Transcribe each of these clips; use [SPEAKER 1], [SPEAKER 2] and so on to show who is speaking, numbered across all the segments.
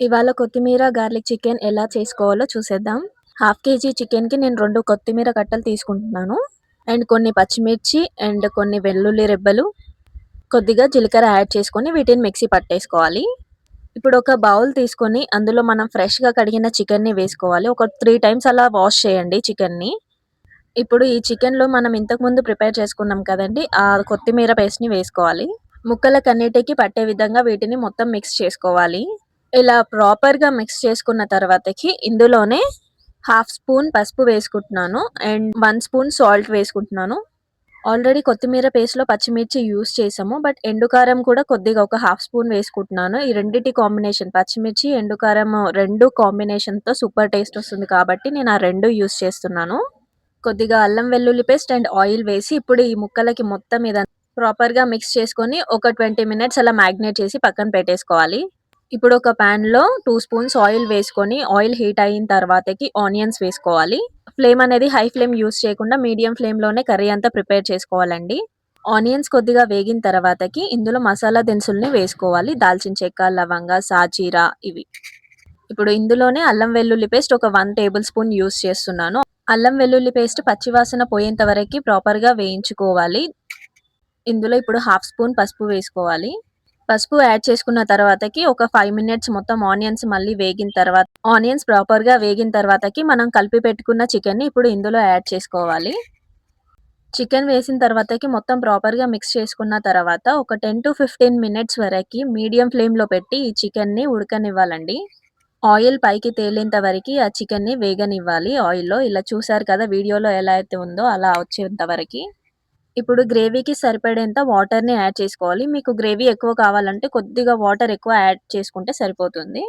[SPEAKER 1] ఇవాళ కొత్తిమీర garlic chicken ఎలా చేసుకోవాలో చూసేద్దాం. హాఫ్ కేజీ చికెన్కి నేను రెండు కొత్తిమీర కట్టలు తీసుకుంటున్నాను. అండ్ కొన్ని పచ్చిమిర్చి అండ్ కొన్ని వెల్లుల్లి రెబ్బలు. కొద్దిగా జీలకర్ర యాడ్ చేసుకొని వీటిని మిక్సీ పట్టేసుకోవాలి. ఇప్పుడు ఒక బౌల్ తీసుకొని అందులో మనం ఫ్రెష్గా కడిగిన చికెన్ని వేసుకోవాలి. ఒక త్రీ టైమ్స్ అలా వాష్ చేయండి చికెన్ని. ఇప్పుడు ఈ చికెన్లో మనం ఇంతకుముందు ప్రిపేర్ చేసుకున్నాం కదండి ఆ కొత్తిమీర పేస్ట్ని వేసుకోవాలి. ముక్కలకన్నిటికీ పట్టే విధంగా వీటిని మొత్తం మిక్స్ చేసుకోవాలి. ఇలా ప్రాపర్‌గా మిక్స్ చేసుకున్న తర్వాతకి ఇందులోనే హాఫ్ స్పూన్ పసుపు వేసుకుంటున్నాను. అండ్ వన్ స్పూన్ సాల్ట్ వేసుకుంటున్నాను. ఆల్రెడీ కొత్తిమీర పేస్ట్‌లో పచ్చిమిర్చి యూస్ చేసాము. బట్ ఎండు కారం కూడా కొద్దిగా ఒక హాఫ్ స్పూన్ వేసుకుంటున్నాను. ఈ రెండిటి కాంబినేషన్ పచ్చిమిర్చి, ఎండు కారం 2 కాంబినేషన్‌తో సూపర్ టేస్ట్ వస్తుంది కాబట్టి నేను ఆ రెండు యూస్ చేస్తున్నాను. కొద్దిగా అల్లం వెల్లుల్లి పేస్ట్ అండ్ ఆయిల్ వేసి ఇప్పుడు ఈ ముక్కలకి మొత్తం ఇదంతా ప్రాపర్‌గా మిక్స్ చేసుకొని ఒక 20 మినిట్స్ అలా మ్యాగ్నేట్ చేసి పక్కన పెట్టేసుకోవాలి. ఇప్పుడు ఒక ప్యాన్‌లో టూ స్పూన్స్ ఆయిల్ వేసుకొని ఆయిల్ హీట్ అయిన తర్వాతకి ఆనియన్స్ వేసుకోవాలి. ఫ్లేమ్ అనేది హై ఫ్లేమ్ యూస్ చేయకుండా మీడియం ఫ్లేమ్‌లోనే కర్రీ అంతా ప్రిపేర్ చేసుకోవాలండి. ఆనియన్స్ కొద్దిగా వేగిన తర్వాతకి ఇందులో మసాలా దినుసుల్ని వేసుకోవాలి. దాల్చిన చెక్క, లవంగ, సాజీర ఇవి. ఇప్పుడు ఇందులోనే అల్లం వెల్లుల్లి పేస్ట్ ఒక వన్ టేబుల్ స్పూన్ యూస్ చేస్తున్నాను. అల్లం వెల్లుల్లి పేస్ట్ పచ్చివాసన పోయేంత వరకు ప్రాపర్‌గా వేయించుకోవాలి. ఇందులో ఇప్పుడు హాఫ్ స్పూన్ పసుపు వేసుకోవాలి. పసుపు యాడ్ చేసుకున్న తర్వాతకి ఒక ఫైవ్ మినిట్స్ మొత్తం ఆనియన్స్ మళ్ళీ వేగిన తర్వాత ఆనియన్స్ ప్రాపర్‌గా వేగిన తర్వాతకి మనం కలిపి పెట్టుకున్న చికెన్‌ని ఇప్పుడు ఇందులో యాడ్ చేసుకోవాలి. చికెన్ వేసిన తర్వాతకి మొత్తం ప్రాపర్‌గా మిక్స్ చేసుకున్న తర్వాత ఒక 10-15 మినిట్స్ వరకు మీడియం ఫ్లేమ్‌లో పెట్టి ఈ చికెన్‌ని ఉడకనివ్వాలండి. ఆయిల్ పైకి తేలేంత వరకి ఆ చికెన్‌ని వేగనివ్వాలి ఆయిల్‌లో. ఇలా చూసారు కదా వీడియోలో ఎలా అయితే ఉందో అలా వచ్చేంత వరకి. ఇప్పుడు గ్రేవీకి సరిపడేంత వాటర్‌ని యాడ్ చేసుకోవాలి. మీకు గ్రేవీ ఎక్కువ కావాలంటే కొద్దిగా వాటర్ ఎక్కువ యాడ్ చేసుకుంటే సరిపోతుంది.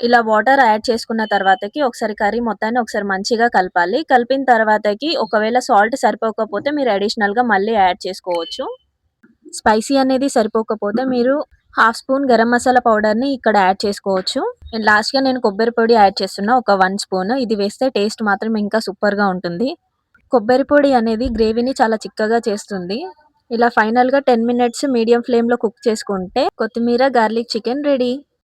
[SPEAKER 1] ఇలా వాటర్ యాడ్ చేసుకున్న తర్వాతకి ఒకసారి కర్రీ మొత్తాన్ని ఒకసారి మంచిగా కలపాలి. కలిపిన తర్వాతకి ఒకవేళ సాల్ట్ సరిపోకపోతే మీరు అడిషనల్‌గా మళ్ళీ యాడ్ చేసుకోవచ్చు. స్పైసీ అనేది సరిపోకపోతే మీరు హాఫ్ స్పూన్ గరం మసాలా పౌడర్‌ని ఇక్కడ యాడ్ చేసుకోవచ్చు. లాస్ట్‌గా నేను కొబ్బరి పొడి యాడ్ చేస్తున్నా ఒక 1 స్పూన్. ఇది వేస్తే టేస్ట్ మాత్రం ఇంకా సూపర్‌గా ఉంటుంది. కొబ్బరి పొడి అనేది గ్రేవీని చాలా చిక్కగా చేస్తుంది. ఇలా ఫైనల్‌గా 10 మినిట్స్ మీడియం ఫ్లేమ్‌లో కుక్ చేసుకుంటే కొత్తిమీర గార్లిక్ చికెన్ రెడీ.